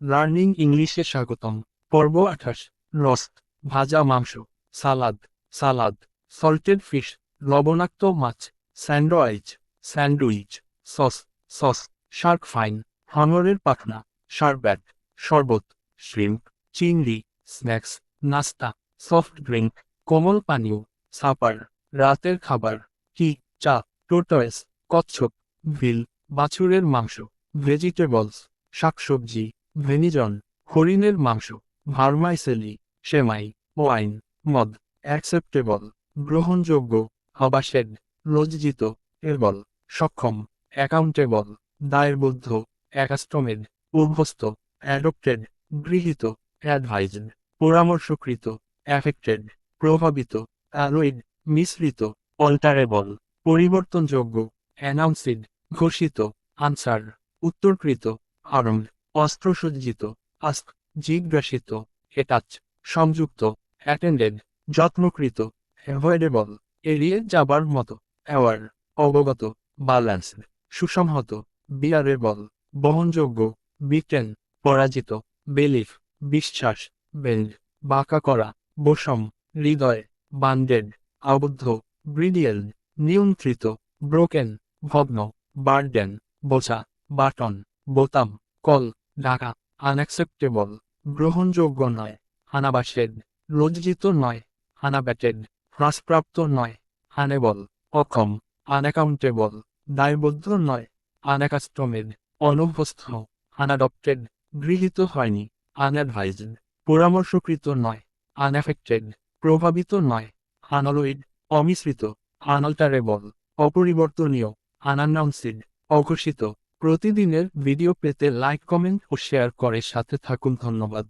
Learning ইংলিশে স্বাগতম। পর্ব আঠাশ। রস্ট ভাজা মাংস, সালাদ সালাদ সল্টেড ফিশ লবণাক্ত মাছ sandwich sandwich sauce sauce shark fin হাঙরের পাখনা শারব্যাট শরবত শ্রিম্প চিংড়ি স্ন্যাক্স নাস্তা সফট ড্রিঙ্ক কোমল পানীয় সাপার রাতের খাবার কি চা টোটয়েস কচ্ছপ ভিল বাছুরের মাংস ভেজিটেবলস শাকসবজি ভেনিজন, হরিণের মাংস, ভার্মাইসেলি, সেমাই, ওয়াইন, মদ, অ্যাকসেপ্টেবল, গ্রহণযোগ্য হবাশেড লজ্জিত এবল সক্ষম, অ্যাকাউন্টেবল, দায়বদ্ধ, অ্যাকাস্টমেড অভ্যস্ত অ্যাডপ্টেড, গৃহীত, অ্যাডভাইজড, পরামর্শকৃত, অ্যাফেক্টেড, প্রভাবিত অ্যালোইড মিশ্রিত, অল্টারেবল, পরিবর্তনযোগ্য, অ্যানাউন্সিড, ঘোষিত, আনসার, উত্তরকৃত, আর্মড অস্ত্রসজ্জিত আস্ক জিজ্ঞাসিত, এটাচ, সংযুক্ত, অ্যাটেন্ডেড, যত্নকৃত, অ্যাভয়েডেবল, এড়িয়ে যাবার মতো, অ্যাওয়ার, অবগত, ব্যালেন্সড, সুসংহত, বিয়ারেবল, বহনযোগ্য, বিটেন, পরাজিত, বেলিফ, বিশ্বাস বেন্ড বাঁকা করা, বসম, হৃদয়, বান্ডেড, আবদ্ধ ব্রিডিয়েল নিয়ন্ত্রিত, ব্রোকেন, ভগ্ন, বার্ডেন, বোঝা, বাটন, বোতাম, কল ঢাকা আনঅ্যাকসেপ্টেবল গ্রহণযোগ্য নয় আনাবাসেড লজ্জিত নয় আনাব্যাটেড হ্রাসপ্রাপ্ত নয় আনেবল অক্ষম আনঅ্যাকাউন্টেবল দায়বদ্ধ নয় আনঅ্যাকাস্টমেড অনভ্যস্ত আনাডপ্টেড গৃহীত হয়নি আনঅ্যাডভাইজড পরামর্শকৃত নয় আনএফেক্টেড প্রভাবিত নয় আনলয়েড অমিশ্রিত আনল্টারেবল অপরিবর্তনীয় আনানাউন্সিড অঘোষিত প্রতিদিনের ভিডিও পেতে লাইক কমেন্ট ও শেয়ার করে সাথে থাকুন। ধন্যবাদ।